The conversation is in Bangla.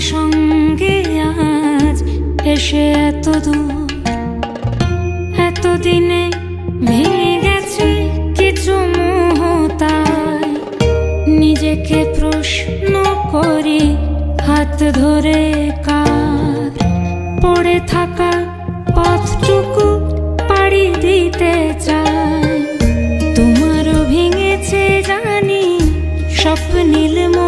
সঙ্গে আজ এসে এত এতদিনে ভেঙে গেছে কিছু মোহ তাই নিজেকে প্রশ্ন করি, হাত ধরে কার পড়ে থাকা পথটুকু পাড়ি দিতে চায় তোমারও ভেঙেছে জানি স্বপ্নীল মন